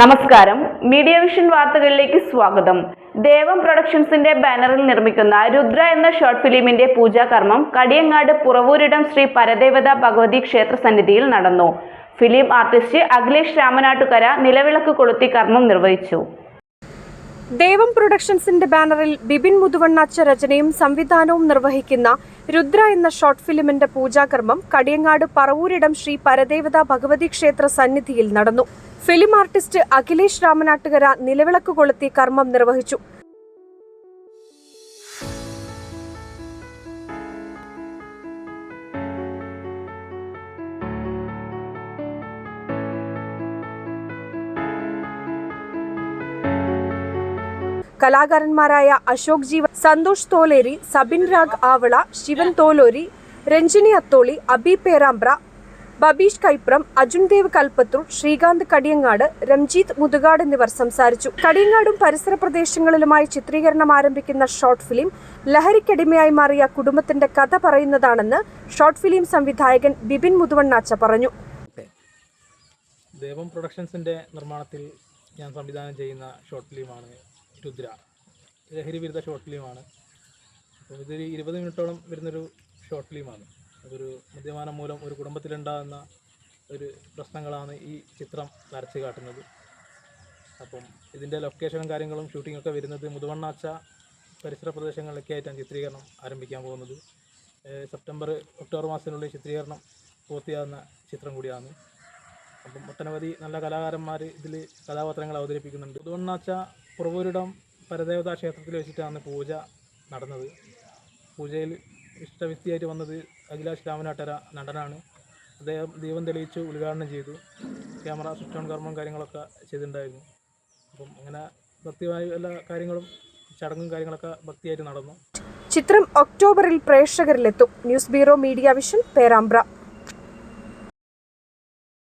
നമസ്കാരം. Media vision വാർത്തകളിലേക്ക് സ്വാഗതം. ദേവം പ്രൊഡക്ഷൻസിന്റെ ബാനറിൽ നിർമ്മിക്കുന്ന രുദ്ര എന്ന ഷോർട്ട് ഫിലിമിന്റെ പൂജാകർമ്മം കടിയങ്ങാട് പുറവൂരിടം ശ്രീ പരദേവത ഭഗവതി ക്ഷേത്ര സന്നിധിയിൽ നടന്നു. ഫിലിം ആർട്ടിസ്റ്റ് അഖിലേഷ് രാമനാട്ടുകര നിലവിളക്ക് കൊളുത്തി കർമ്മം നിർവഹിച്ചു. ദേവം പ്രൊഡക്ഷൻസിന്റെ ബാനറിൽ ബിബിൻ മുതുവണ്ണാച്ച രചനയും സംവിധാനവും നിർവഹിക്കുന്ന രുദ്ര എന്ന ഷോർട്ട് ഫിലിമിന്റെ പൂജാകർമ്മം കടിയങ്ങാട് പറവൂരിടം ശ്രീ പരദേവത ഭഗവതി ക്ഷേത്ര സന്നിധിയിൽ നടന്നു. ഫിലിം ആർട്ടിസ്റ്റ് അഖിലേഷ് രാമനാട്ടുകര നിലവിളക്ക് കൊളുത്തി കർമ്മം നിർവഹിച്ചു. കലാകാരന്മാരായ അശോക് ജീവൻ സന്തോഷ് തോലേരി സബിൻ രാഗ് ആവള ശിവൻ തോലോരി രഞ്ജിനി അത്തോളി അബി പേരാമ്പ്ര ബബീഷ് കൈപ്രം അജുൻ ദേവ് കൽപ്പത്തൂർ ശ്രീകാന്ത് കടിയങ്ങാട് രംജീത് മുതുകാട് എന്നിവർ സംസാരിച്ചു. കടിയങ്ങാടും പരിസര പ്രദേശങ്ങളിലുമായി ചിത്രീകരണം ആരംഭിക്കുന്ന ഷോർട്ട് ഫിലിം ലഹരിക്കടിമയായി മാറിയ കുടുംബത്തിന്റെ കഥ പറയുന്നതാണെന്ന് ഷോർട്ട് ഫിലിം സംവിധായകൻ ബിബിൻ മുതുവണ്ണാച്ച പറഞ്ഞു. ദേവം പ്രൊഡക്ഷൻസിന്റെ നിർമ്മാണത്തിൽ ഞാൻ സംവിധാനം ചെയ്യുന്ന ഷോർട്ട് ഫിലിമാണ് രുദ്ര. ലഹരി വിരുദ്ധ ഷോർട്ട് ഫിലിമാണ് അപ്പോൾ ഇതൊരു ഇരുപത് മിനിറ്റോളം വരുന്നൊരു ഷോർട്ട് ഫിലിമാണ് അതൊരു മദ്യപാനം മൂലം ഒരു കുടുംബത്തിലുണ്ടാകുന്ന ഒരു പ്രശ്നങ്ങളാണ് ഈ ചിത്രം വരച്ച് കാട്ടുന്നത്. അപ്പം ഇതിന്റെ ലൊക്കേഷനും കാര്യങ്ങളും ഷൂട്ടിങ്ങൊക്കെ വരുന്നത് മുതുവണ്ണാച്ച പരിസര പ്രദേശങ്ങളിലൊക്കെ ആയിട്ടാണ് ചിത്രീകരണം ആരംഭിക്കാൻ പോകുന്നത്. സെപ്റ്റംബർ ഒക്ടോബർ മാസത്തിനുള്ളിൽ ചിത്രീകരണം പൂർത്തിയാകുന്ന ചിത്രം കൂടിയാണ്. അപ്പം ഒട്ടനവധി നല്ല കലാകാരന്മാർ ഇതിൽ കഥാപാത്രങ്ങൾ അവതരിപ്പിക്കുന്നുണ്ട്. മുതുവണ്ണാച്ച പുറവൂരിടം പരദേവതാ ക്ഷേത്രത്തിൽ വെച്ചിട്ടാണ് പൂജ നടന്നത്. പൂജയിൽ ഇഷ്ടവ്യക്തിയായിട്ട് വന്നത് അഖിലാഷ് രാമനാട്ടര നടനാണ്. അദ്ദേഹം ദീപം തെളിയിച്ച് ഉദ്ഘാടനം ചെയ്തു. ക്യാമറ ഓൺ കർമ്മം കാര്യങ്ങളൊക്കെ ചെയ്തിട്ടുണ്ടായിരുന്നു. അപ്പം അങ്ങനെ ഭക്തിയായ എല്ലാ കാര്യങ്ങളും ചടങ്ങും കാര്യങ്ങളൊക്കെ ഭക്തിയായിട്ട് നടന്നു. ചിത്രം ഒക്ടോബറിൽ പ്രേക്ഷകരിലെത്തും. News bureau media vision Perambra.